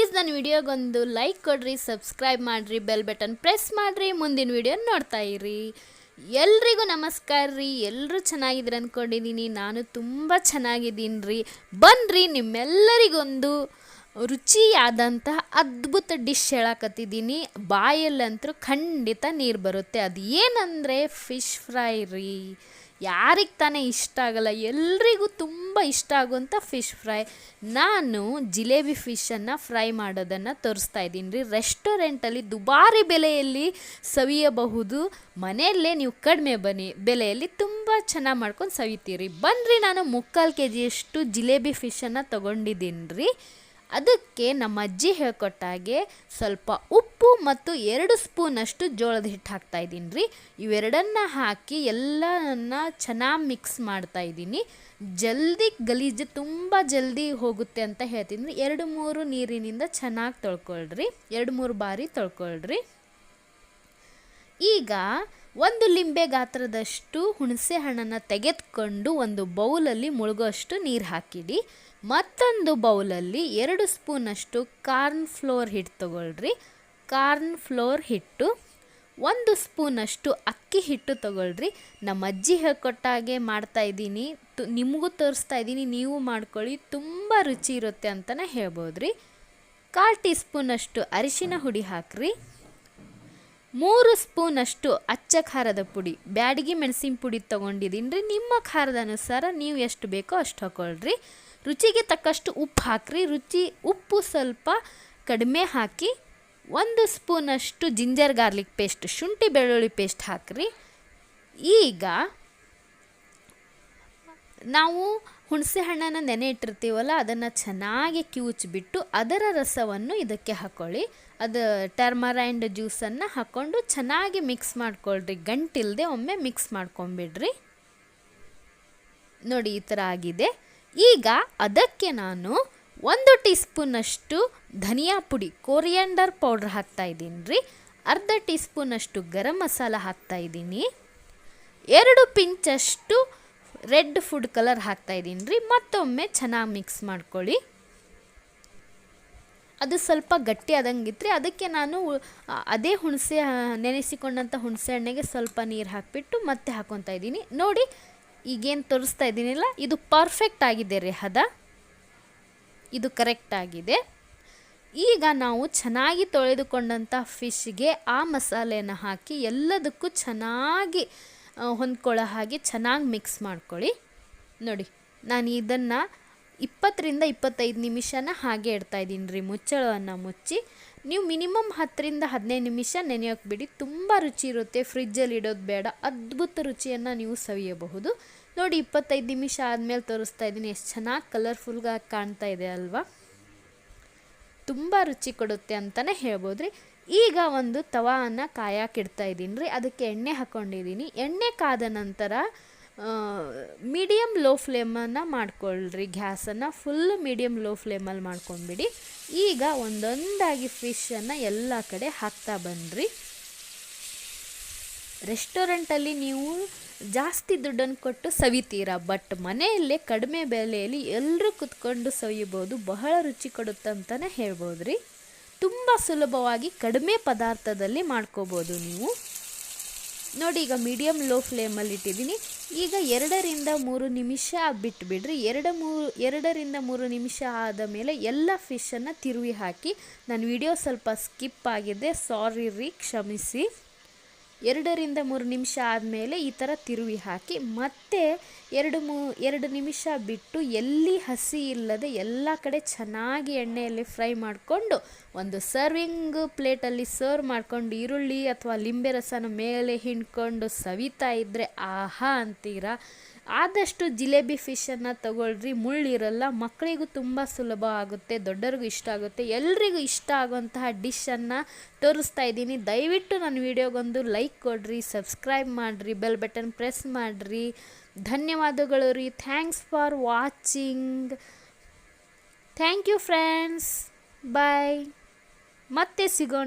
Please ನನ್ನ ವಿಡಿಯೋಗೊಂದು like ಕೊಡ್ರಿ ಸಬ್ಸ್ಕ್ರೈಬ್ ಮಾಡಿರಿ ಬೆಲ್ ಬಟನ್ ಪ್ರೆಸ್ ಮಾಡಿರಿ, ಮುಂದಿನ ವಿಡಿಯೋ ನೋಡ್ತಾ ಇರಿ. ಎಲ್ರಿಗೂ ನಮಸ್ಕಾರ ರೀ. ಎಲ್ಲರೂ ಚೆನ್ನಾಗಿದ್ದೀರ ಅಂದ್ಕೊಂಡಿದ್ದೀನಿ ನಾನು ತುಂಬ ಚೆನ್ನಾಗಿದ್ದೀನಿ ರೀ. ಬನ್ನಿರಿ ನಿಮ್ಮೆಲ್ಲರಿಗೊಂದು ರುಚಿಯಾದಂತಹ ಅದ್ಭುತ ಡಿಶ್ ಹೇಳಕತ್ತಿದ್ದೀನಿ. ಬಾಯಲ್ಲಂತೂ ಖಂಡಿತ ನೀರು ಬರುತ್ತೆ. ಅದು ಏನಂದರೆ ಫಿಶ್ ಫ್ರೈ ರೀ. ಯಾರಿಗೆ ತಾನೇ ಇಷ್ಟ ಆಗಲ್ಲ. ಎಲ್ರಿಗೂ ತುಂಬ ಇಷ್ಟ ಆಗುವಂಥ ಫಿಶ್ ಫ್ರೈ. ನಾನು ಜಿಲೇಬಿ ಫಿಶನ್ನು ಫ್ರೈ ಮಾಡೋದನ್ನು ತೋರಿಸ್ತಾ ಇದ್ದೀನಿ ರೀ. ರೆಸ್ಟೋರೆಂಟಲ್ಲಿ ದುಬಾರಿ ಬೆಲೆಯಲ್ಲಿ ಸವಿಯಬಹುದು. ಮನೆಯಲ್ಲೇ ನೀವು ಕಡಿಮೆ ಬನ್ನಿ, ಬೆಲೆಯಲ್ಲಿ ತುಂಬ ಚೆನ್ನಾಗಿ ಮಾಡ್ಕೊಂಡು ಸವಿತೀರಿ. ಬನ್ನಿರಿ ನಾನು ಮುಕ್ಕಾಲು ಕೆ ಜಿಯಷ್ಟು ಜಿಲೇಬಿ ಫಿಶನ್ನು ತೊಗೊಂಡಿದ್ದೀನಿ ರೀ. ಅದಕ್ಕೆ ನಮ್ಮ ಅಜ್ಜಿ ಹೇಳ್ಕೊಟ್ಟಾಗೆ ಸ್ವಲ್ಪ ಉಪ್ಪು ಮತ್ತು ಎರಡು ಸ್ಪೂನಷ್ಟು ಜೋಳದ ಹಿಟ್ಟು ಹಾಕ್ತಾ ಇದ್ದೀನಿ. ರೀ ಇವೆರಡನ್ನ ಹಾಕಿ ಎಲ್ಲನ ಚೆನ್ನಾಗಿ ಮಿಕ್ಸ್ ಮಾಡ್ತಾ ಇದ್ದೀನಿ. ಜಲ್ದಿ ಗಲೀಜು ತುಂಬ ಜಲ್ದಿ ಹೋಗುತ್ತೆ ಅಂತ ಹೇಳ್ತೀನಿ ರೀ ಎರಡು ಮೂರು ನೀರಿನಿಂದ ಚೆನ್ನಾಗಿ ತೊಳ್ಕೊಳ್ರಿ. ಎರಡು ಮೂರು ಬಾರಿ ತೊಳ್ಕೊಳ್ರಿ. ಈಗ ಒಂದು ಲಿಂಬೆ ಗಾತ್ರದಷ್ಟು ಹುಣಸೆ ಹಣ್ಣನ್ನು ತೆಗೆದುಕೊಂಡು ಒಂದು ಬೌಲಲ್ಲಿ ಮುಳುಗೋಷ್ಟು ನೀರು ಹಾಕಿಡಿ. ಮತ್ತೊಂದು ಬೌಲಲ್ಲಿ ಎರಡು ಸ್ಪೂನಷ್ಟು ಕಾರ್ನ್ ಫ್ಲೋರ್ ಹಿಟ್ಟು ತಗೊಳ್ರಿ. ಕಾರ್ನ್ ಫ್ಲೋರ್ ಹಿಟ್ಟು, ಒಂದು ಸ್ಪೂನಷ್ಟು ಅಕ್ಕಿ ಹಿಟ್ಟು ತಗೊಳ್ರಿ. ನಮ್ಮ ಅಜ್ಜಿ ಹೇಳ್ಕೊಟ್ಟಾಗೆ ಮಾಡ್ತಾ ಇದ್ದೀನಿ. ತು, ನಿಮಗೂ ತೋರಿಸ್ತಾ ಇದ್ದೀನಿ, ನೀವು ಮಾಡ್ಕೊಳ್ಳಿ. ತುಂಬ ರುಚಿ ಇರುತ್ತೆ ಅಂತಲೇ ಹೇಳ್ಬೋದು ರೀ ಕಾಲು ಟೀ ಸ್ಪೂನಷ್ಟು ಅರಿಶಿನ ಹುಡಿ ಹಾಕ್ರಿ. ಮೂರು ಸ್ಪೂನಷ್ಟು ಅಚ್ಚ ಖಾರದ ಪುಡಿ. ಬ್ಯಾಡಗಿ ಮೆಣಸಿನ ಪುಡಿ ತೊಗೊಂಡಿದ್ದೀನಿ ರೀ ನಿಮ್ಮ ಖಾರದ ಅನುಸಾರ ನೀವು ಎಷ್ಟು ಬೇಕೋ ಅಷ್ಟು ಹಾಕೊಳ್ರಿ ರುಚಿಗೆ ತಕ್ಕಷ್ಟು ಉಪ್ಪು ಹಾಕ್ರಿ. ರುಚಿ, ಉಪ್ಪು ಸ್ವಲ್ಪ ಕಡಿಮೆ ಹಾಕಿ ಒಂದು ಸ್ಪೂನಷ್ಟು ಜಿಂಜರ್ ಗಾರ್ಲಿಕ್ ಪೇಸ್ಟ್, ಶುಂಠಿ ಬೆಳ್ಳುಳ್ಳಿ ಪೇಸ್ಟ್ ಹಾಕ್ರಿ. ಈಗ ನಾವು ಹುಣಸೆ ಹಣ್ಣನ್ನು ನೆನೆ ಇಟ್ಟಿರ್ತೀವಲ್ಲ, ಅದನ್ನು ಚೆನ್ನಾಗಿ ಕಿವುಚ್ಬಿಟ್ಟು ಅದರ ರಸವನ್ನು ಇದಕ್ಕೆ ಹಾಕ್ಕೊಳ್ಳಿ ಅದು ಟರ್ಮರೈಂಡ್ ಜ್ಯೂಸನ್ನು ಹಾಕ್ಕೊಂಡು ಚೆನ್ನಾಗಿ ಮಿಕ್ಸ್ ಮಾಡ್ಕೊಳ್ರಿ. ಗಂಟಿಲ್ಲದೆ ಒಮ್ಮೆ ಮಿಕ್ಸ್ ಮಾಡ್ಕೊಂಬಿಡ್ರಿ. ನೋಡಿ ಈ ಥರ ಆಗಿದೆ. ಈಗ ಅದಕ್ಕೆ ನಾನು ಒಂದು ಟೀ ಸ್ಪೂನಷ್ಟು ಧನಿಯಾ ಪುಡಿ, ಕೋರಿಯಂಡರ್ ಪೌಡ್ರ್ ಹಾಕ್ತಾ ಇದ್ದೀನಿ. ರೀ ಅರ್ಧ ಟೀ ಸ್ಪೂನಷ್ಟು ಗರಂ ಮಸಾಲ ಹಾಕ್ತಾ ಇದ್ದೀನಿ. ಎರಡು ಪಿಂಚಷ್ಟು ರೆಡ್ ಫುಡ್ ಕಲರ್ ಹಾಕ್ತಾ ಇದ್ದೀನಿ. ರೀ ಮತ್ತೊಮ್ಮೆ ಚೆನ್ನಾಗಿ ಮಿಕ್ಸ್ ಮಾಡ್ಕೊಳ್ಳಿ. ಅದು ಸ್ವಲ್ಪ ಗಟ್ಟಿ ಆದಂಗಿತ್ತು ಅದಕ್ಕೆ ನಾನು ಅದೇ ಹುಣಸೆ, ನೆನೆಸಿಕೊಂಡಂಥ ಹುಣಸೆ ಹಣ್ಣಿಗೆ ಸ್ವಲ್ಪ ನೀರು ಹಾಕಿಬಿಟ್ಟು ಮತ್ತೆ ಹಾಕೊತಾ ಇದ್ದೀನಿ. ನೋಡಿ ಈಗೇನು ತೋರಿಸ್ತಾ ಇದ್ದೀನಿಲ್ಲ, ಇದು ಪರ್ಫೆಕ್ಟ್ ಆಗಿದೆ ರೀ ಹದ ಇದು ಕರೆಕ್ಟ್ ಆಗಿದೆ. ಈಗ ನಾವು ಚೆನ್ನಾಗಿ ತೊಳೆದುಕೊಂಡಂಥ ಫಿಶ್ಗೆ ಆ ಮಸಾಲೆಯನ್ನು ಹಾಕಿ ಎಲ್ಲದಕ್ಕೂ ಚೆನ್ನಾಗಿ ಹೊಂದ್ಕೊಳ್ಳೋ ಹಾಗೆ ಚೆನ್ನಾಗಿ ಮಿಕ್ಸ್ ಮಾಡ್ಕೊಳ್ಳಿ. ನೋಡಿ, ನಾನು ಇದನ್ನು ಇಪ್ಪತ್ತರಿಂದ ಇಪ್ಪತ್ತೈದು ನಿಮಿಷನ ಹಾಗೆ ಇಡ್ತಾಯಿದ್ದೀನಿ ರೀ, ಮುಚ್ಚಳವನ್ನು ಮುಚ್ಚಿ. ನೀವು ಮಿನಿಮಮ್ ಹತ್ತರಿಂದ ಹದಿನೈದು ನಿಮಿಷ ನೆನೆಯೋಕೆ ಬಿಡಿ. ತುಂಬ ರುಚಿ ಇರುತ್ತೆ. ಫ್ರಿಜ್ಜಲ್ಲಿ ಇಡೋದು ಬೇಡ. ಅದ್ಭುತ ರುಚಿಯನ್ನು ನೀವು ಸವಿಯಬಹುದು. ನೋಡಿ, ಇಪ್ಪತ್ತೈದು ನಿಮಿಷ ಆದಮೇಲೆ ತೋರಿಸ್ತಾ ಇದ್ದೀನಿ. ಎಷ್ಟು ಚೆನ್ನಾಗಿ ಕಲರ್ಫುಲ್ಗಾಗಿ ಕಾಣ್ತಾ ಇದೆ ಅಲ್ವಾ? ತುಂಬ ರುಚಿ ಕೊಡುತ್ತೆ ಅಂತಲೇ ಹೇಳ್ಬೋದು ರೀ ಈಗ ಒಂದು ತವಾನ ಕಾಯಕ್ಕೆ ಇಡ್ತಾ ಇದ್ದೀನಿ ರೀ. ಅದಕ್ಕೆ ಎಣ್ಣೆ ಹಾಕ್ಕೊಂಡಿದ್ದೀನಿ ಎಣ್ಣೆ ಕಾದ ನಂತರ ಮೀಡಿಯಮ್ ಲೋ ಫ್ಲೇಮನ್ನು ಮಾಡ್ಕೊಳ್ಳ್ರಿ ಗ್ಯಾಸನ್ನು ಫುಲ್ ಮೀಡಿಯಮ್ ಲೋ ಫ್ಲೇಮಲ್ಲಿ ಮಾಡ್ಕೊಂಡ್ಬಿಡಿ. ಈಗ ಒಂದೊಂದಾಗಿ ಫಿಶನ್ನು ಎಲ್ಲ ಕಡೆ ಹಾಕ್ತಾ ಬನ್ನಿರಿ ರೆಸ್ಟೋರೆಂಟಲ್ಲಿ ನೀವು ಜಾಸ್ತಿ ದುಡ್ಡನ್ನು ಕೊಟ್ಟು ಸವಿತೀರ ಬಟ್ ಮನೆಯಲ್ಲೇ ಕಡಿಮೆ ಬೆಲೆಯಲ್ಲಿ ಎಲ್ಲರೂ ಕುತ್ಕೊಂಡು ಸವಿಯಬಹುದು ಬಹಳ ರುಚಿ ಕೊಡುತ್ತಂತಲೇ ಹೇಳ್ಬೋದು ರೀ ತುಂಬ ಸುಲಭವಾಗಿ ಕಡಿಮೆ ಪದಾರ್ಥದಲ್ಲಿ ಮಾಡ್ಕೋಬೋದು ನೀವು. ನೋಡಿ, ಈಗ ಮೀಡಿಯಮ್ ಲೋ ಫ್ಲೇಮಲ್ಲಿ ಇಟ್ಟಿದ್ದೀನಿ. ಈಗ ಎರಡರಿಂದ ಮೂರು ನಿಮಿಷ ಬಿಟ್ಬಿಡ್ರಿ. ಎರಡು ಮೂರು, ಎರಡರಿಂದ ಮೂರು ನಿಮಿಷ ಆದ ಮೇಲೆ ಎಲ್ಲ ಫಿಶನ್ನು ತಿರುವಿ ಹಾಕಿ, ನಾನು ವಿಡಿಯೋ ಸ್ವಲ್ಪ ಸ್ಕಿಪ್ ಆಗಿದೆ ಸಾರಿ ರೀ, ಕ್ಷಮಿಸಿ. ಎರಡರಿಂದ ಮೂರು ನಿಮಿಷ ಆದಮೇಲೆ ಈ ಥರ ತಿರುವಿ ಹಾಕಿ ಮತ್ತೆ ಎರಡು ಮೂ, ಎರಡು ನಿಮಿಷ ಬಿಟ್ಟು ಎಲ್ಲಿ ಹಸಿ ಇಲ್ಲದೆ ಎಲ್ಲ ಕಡೆ ಚೆನ್ನಾಗಿ ಎಣ್ಣೆಯಲ್ಲಿ ಫ್ರೈ ಮಾಡಿಕೊಂಡು ಒಂದು ಸರ್ವಿಂಗ್ ಪ್ಲೇಟಲ್ಲಿ ಸರ್ವ್ ಮಾಡಿಕೊಂಡು ಈರುಳ್ಳಿ ಅಥವಾ ಲಿಂಬೆ ರಸನ ಮೇಲೆ ಹಿಂಡ್ಕೊಂಡು ಸವಿತಾ ಇದ್ದರೆ ಆಹಾ ಅಂತೀರಾ? ಆದಷ್ಟು ಜಿಲೇಬಿ ಫಿಶನ್ನು ತಗೊಳ್ರಿ. ಮುಳ್ಳಿರಲ್ಲ ಮಕ್ಕಳಿಗೂ ತುಂಬ ಸುಲಭ ಆಗುತ್ತೆ, ದೊಡ್ಡರಿಗೂ ಇಷ್ಟ ಆಗುತ್ತೆ. ಎಲ್ರಿಗೂ ಇಷ್ಟ ಆಗುವಂತಹ ಡಿಶನ್ನು ತೋರಿಸ್ತಾ ಇದ್ದೀನಿ. ದಯವಿಟ್ಟು ನನ್ನ ವಿಡಿಯೋಗೊಂದು ಲೈಕ್ ಕೊಡ್ರಿ ಸಬ್ಸ್ಕ್ರೈಬ್ ಮಾಡಿರಿ ಬೆಲ್ ಬಟನ್ ಪ್ರೆಸ್ ಮಾಡಿರಿ. ಧನ್ಯವಾದಗಳು ರೀ. Thanks for watching thank you friends bye ಮತ್ತೆ ಸಿಗೋಣ.